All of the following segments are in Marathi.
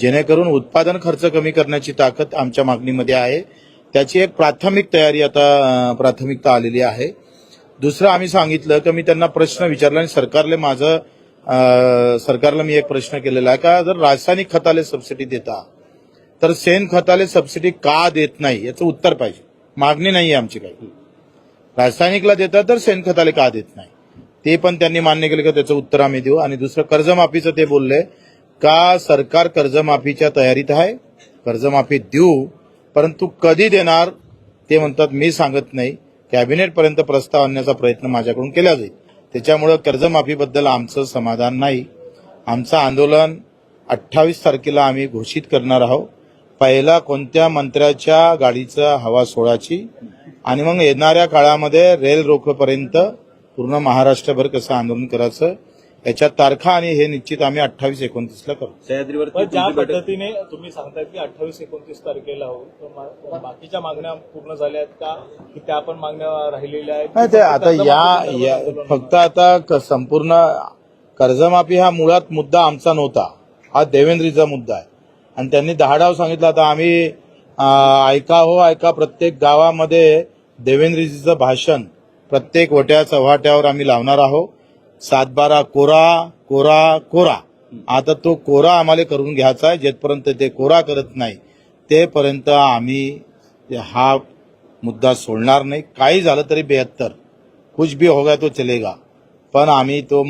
जेणेकरून उत्पादन खर्च कमी करण्याची ताकद आमच्या मागणीमध्ये आहे. त्याची एक प्राथमिक तयारी आता प्राथमिकता आलेली आहे. दुसरं आम्ही सांगितलं की मी त्यांना प्रश्न विचारला आणि सरकारला माझं सरकारला मी एक प्रश्न केलेला आहे का जर रासायनिक खताले सबसिडी देता तर सेन खताला सबसिडी का देत नाही याचं उत्तर पाहिजे. मागणी नाही आहे आमची काही. रासायनिकला देता तर शेणखताले का देत नाही? ते पण त्यांनी मान्य केलं की त्याचं उत्तर आम्ही देऊ. आणि दुसरं कर्जमाफीचं ते बोलले का सरकार कर्जमाफीच्या तयारीत आहे? कर्जमाफी देऊ परंतु कधी देणार? ते म्हणतात मी सांगत नाही. कॅबिनेटपर्यंत प्रस्ताव आणण्याचा प्रयत्न माझ्याकडून केला जाईल. त्याच्यामुळं कर्जमाफीबद्दल आमचं समाधान नाही. आमचं आंदोलन अठ्ठावीस तारखेला आम्ही घोषित करणार आहोत. पहिला कोणत्या मंत्र्याच्या गाडीचा हवा सोळाची आणि मग येणाऱ्या काळामध्ये रेल रोखपर्यंत पूर्ण महाराष्ट्रभर कसं आंदोलन करायचं? याच्या तारखा आणि हे निश्चित आम्ही अठ्ठावीस एकोणतीसला करू. सह्याद्रीवरती पण ज्या पद्धतीने तुम्ही सांगताय की अठ्ठावीस एकोणतीस तारखेला हो तर मा- बाकीच्या मागण्या पूर्ण झाल्या आहेत का? की त्या पण मागण्या राहिलेल्या आहेत? नाही ते आता या या फक्त आता क- संपूर्ण कर्जमाफी हा मुळात मुद्दा आमचा नव्हता. हा देवेंद्रीचा मुद्दा आहे. आणि त्यांनी दहा डाव सांगितलं आता आम्ही अं, ऐका हो ऐका प्रत्येक गावामध्ये देवेंद्रजीचं भाषण प्रत्येक वट्या चव्हाट्यावर आम्ही लावणार आहोत. सातबारा कोरा कोरा कोरा. आता तो कोरा आम्हाला करून घ्यायचा आहे जेथपर्यंत ते कोरा करत नाही तेपर्यंत आम्ही हा मुद्दा सोडणार नाही. काही झालं तरी बेहत्तर. कुछ भी होगा तो चलेगा. पण आम्ही तो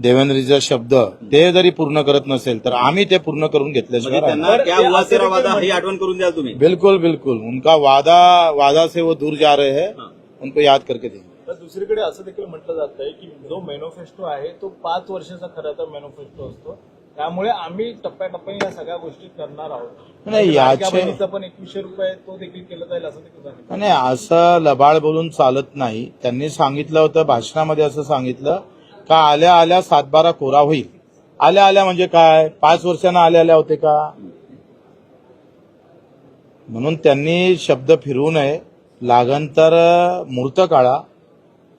देवेंद्रजीचा शब्द ते जरी पूर्ण करत नसेल तर आम्ही ते पूर्ण करून म्हणजे घेतल्याशिवाय ही म्हणजे- आठवण करून द्याल तुम्ही. बिल्कुल बिल्कुल. उनका वादा वादा से वो दूर जा रहे हैं हाँ. उनको याद करके देंगे. दुसरीकडे असं देखील म्हटलं जात आहे की जो मॅनिफेस्टो आहे तो पाच वर्षाचा खरं तर मॅनिफेस्टो असतो. त्यामुळे आम्ही टप्प्याटप्प्याने या सगळ्या गोष्टी करणार आहोत. नाही, लाडक्या याचे- पण एकवीसशे रुपये तो देखील केला जाईल असं देखील नाही असं लबाड बोलून चालत नाही. त्यांनी सांगितलं होतं भाषणामध्ये असं सांगितलं का आल्या आल्या सातबारा कोरा होईल. आल्या आल्या म्हणजे काय? पाच वर्षांना आल्या आल्या होते का? म्हणून त्यांनी शब्द फिरवू नये. लागन तर मूर्त काळा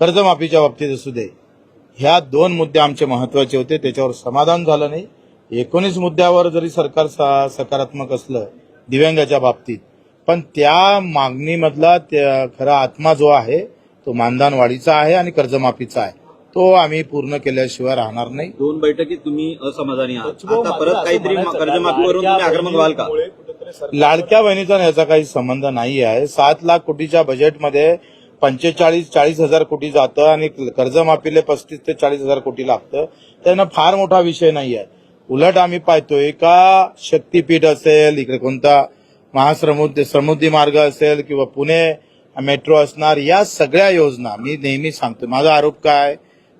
कर्जमाफीच्या बाबतीत असू दे. ह्या दोन मुद्दे आमचे महत्त्वाचे होते. त्याच्यावर समाधान झालं नाही. एकोणीस मुद्द्यावर जरी सरकार सकारात्मक असलं दिव्यांगाच्या बाबतीत पण त्या मागणीमधला त्या खरा आत्मा जो आहे तो मानधन वाढीचा आहे आणि कर्जमाफीचा आहे. तो आम्ही पूर्ण केल्याशिवाय राहणार नाही. दोन बैठकीत तुम्ही असमाधानी आहात. आता मात्र परत काहीतरी कर्जमाफीवरून तुम्ही आक्रमक व्हाल का? लाडक्या बहिणीचा याचा काही संबंध नाही आहे. सात लाख कोटीच्या बजेटमध्ये पंचेचाळीस चाळीस हजार कोटी जातं आणि कर्जमाफीले पस्तीस ते चाळीस हजार कोटी लागतं. त्यांना फार मोठा विषय नाही आहे. उलट आम्ही पाहतोय का शक्तीपीठ असेल इकडे कोणता महासमुद्र समुद्री मार्ग असेल किंवा पुणे मेट्रो असणार या सगळ्या योजना मी नेहमी सांगतो माझा आरोप काय?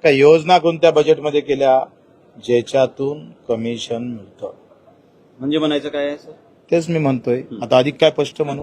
का योजना कोणत्या बजेटमध्ये केल्या? ज्याच्यातून कमिशन मिळतं. म्हणजे म्हणायचं काय आहे सर? तेच मी म्हणतोय. आता अधिक काय स्पष्ट म्हणू?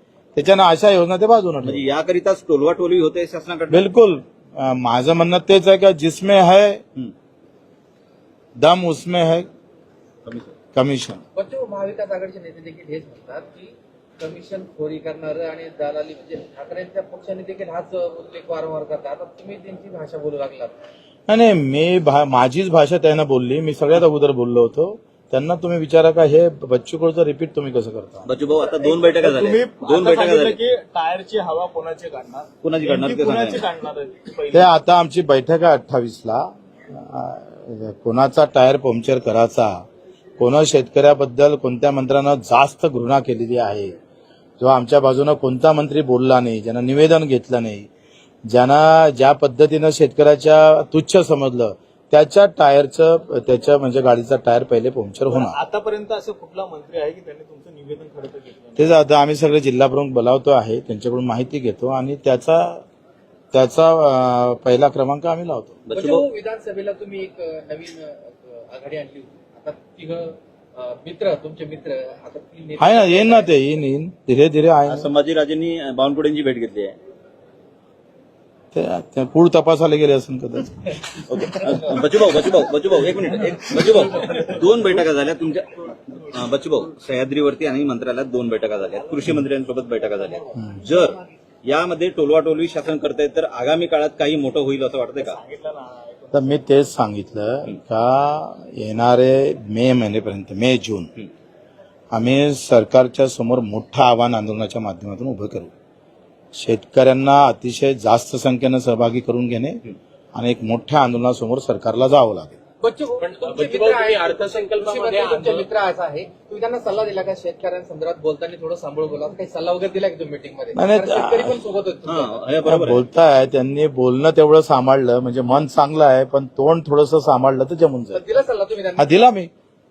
त्याच्यानं अशा योजना ते बाजूने. म्हणजे याकरिताच टोलवाटोलवी होते शासनाकडे बिल्कुल. माझं म्हणणं तेच आहे का जिसमें है. दम उसमें है कमिशन. बच्चू महाविकास आघाडीचे नेते देखील हेच म्हणतात की कमिशन खोरी करणारं आणि दलाली म्हणजे ठाकरेंच्या पक्षाने देखील हाच उल्लेख वारंवार करतात. आता तुम्ही त्यांची भाषा बोलू लागलात. नाही मी भा- माझीच भाषा त्यांना बोलली. मी सगळ्यात अगोदर बोललो होतो. त्यांना तुम्ही विचारा का हे बच्चू कडचं रिपीट तुम्ही कसं करता? बच्चू भाऊ आता दोन बैठका झाल्या. दोन बैठका झाल्या. की टायरची हवा कोणाची काढणार? कोणाची काढणार ते कोणाची सांगा. काढणार? ते आता आमची बैठक आहे अठ्ठावीसला. कोणाचा टायर पंक्चर करायचा? कोणा शेतकऱ्याबद्दल कोणत्या मंत्र्यानं जास्त घृणा केलेली आहे? किंवा आमच्या बाजूनं कोणता मंत्री बोलला नाही ज्यांना निवेदन घेतलं नाही ज्यांना ज्या पद्धतीनं शेतकऱ्याच्या तुच्छ समजलं त्याच्या टायरचं त्याच्या म्हणजे गाडीचा टायर पहिले पंक्चर होणार. आतापर्यंत असं कुठला मंत्री आहे की त्यांनी तुमचं निवेदन खरं तर तेच आता आम्ही सगळे जिल्हा प्रमुख बोलावतो आहे त्यांच्याकडून माहिती घेतो आणि त्याचा त्याचा पहिला क्रमांक आम्ही लावतो. म्हणजे हो, विधानसभेला तुम्ही एक अ, नवीन अ, आघाडी आणली होती. आता तिघ मित्र तुमचे मित्र आता नेते- आहे ना येईन ना ते येईन येईन. धीरे धीरे आहे ना. संभाजीराजेंनी बावनकुळेंची भेट घेतली आहे. ते ते पूड तपासायला गेले असेल कदाचित. ओके. बच्चूभाऊ बच्चूभाऊ बच्चूभाऊ एक मिनिट एक बच्चूभाऊ दोन बैठका झाल्या तुमच्या बच्चूभाऊ सह्याद्रीवरती आणि मंत्रालयात दोन बैठका झाल्या. कृषी मंत्र्यांसोबत बैठका झाल्या. जर यामध्ये टोलवाटोलवी शासन करतायत तर आगामी काळात काही मोठं होईल असं वाटतंय का? तर मी तेच सांगितलं का येणारे मे महिन्यापर्यंत मे जून आम्ही सरकारच्या समोर मोठं आव्हान आंदोलनाच्या माध्यमातून उभं करू. शेतकऱ्यांना अतिशय जास्त संख्येनं सहभागी करून घेणे आणि एक मोठ्या आंदोलनासमोर सरकारला जावं लागेल. बच्चू तुमचे मित्र आहे अर्थसंकल्पामध्ये तुमचे मित्र असा आहे. तुम्ही त्यांना सल्ला दिला का शेतकऱ्यांसंदर्भात? बोलताना थोडं सांभाळून बोला. काही सल्ला वगैरे दिला की तुम्ही मीटिंगमध्ये नाही, नाही, कारण शेतकरी पण सोबत होते तुमच्या. बरोबर आहे. बोलताय त्यांनी बोलणं तेवढं सांभाळलं. म्हणजे मन चांगलं आहे पण तोंड थोडंसं सांभाळलं तर जमून जाईल. दिला सल्ला तुम्ही हा दिला मी.